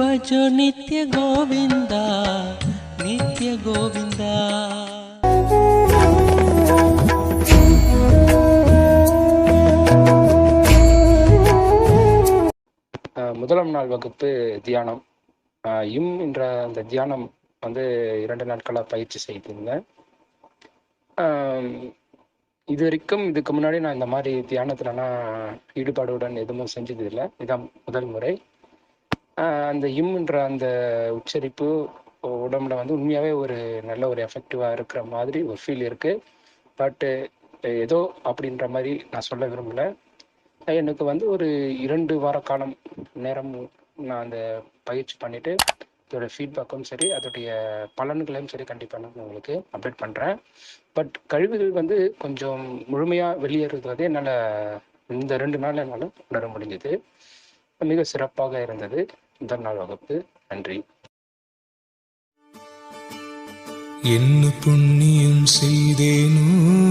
भजो नित्य गोविन्दा नित्य गोविन्दा அஹ் முதலாம் நாள் வகுப்பு தியானம் அஹ் இம் என்ற அந்த தியானம் வந்து இரண்டு நாட்களாக பயிற்சி செய்திருந்தேன் ஆம், இது வரைக்கும் இதுக்கு முன்னாடி நான் இந்த மாதிரி தியானத்துலலாம் ஈடுபாடுடன் எதுவும் செஞ்சது இல்லை இதான் முதல் முறை அஹ் அந்த இம் அந்த உச்சரிப்பு உடம்புல வந்து உண்மையாகவே ஒரு நல்ல ஒரு எஃபெக்டிவாக இருக்கிற மாதிரி ஒரு ஃபீல் இருக்குது பட்டு ஏதோ அப்படின்ற மாதிரி நான் சொல்ல விரும்பலை. எனக்கு வந்து ஒரு இரண்டு வார காலம் நேரம் நான் அந்த பயிற்சி பண்ணிவிட்டு அதோட ஃபீட்பேக்கும் சரி அதோடைய பலன்களையும் சரி கண்டிப்பாக நான் உங்களுக்கு அப்டேட் பண்ணுறேன் பட் கழிவுகள் வந்து கொஞ்சம் முழுமையாக வெளியேறது வந்து என்னால் இந்த ரெண்டு நாள் என்னால் உணர முடிஞ்சது. மிக சிறப்பாக இருந்தது. முதல் நாள் வகுப்பு. நன்றி. என்ன புண்ணியம் செய்தேனோ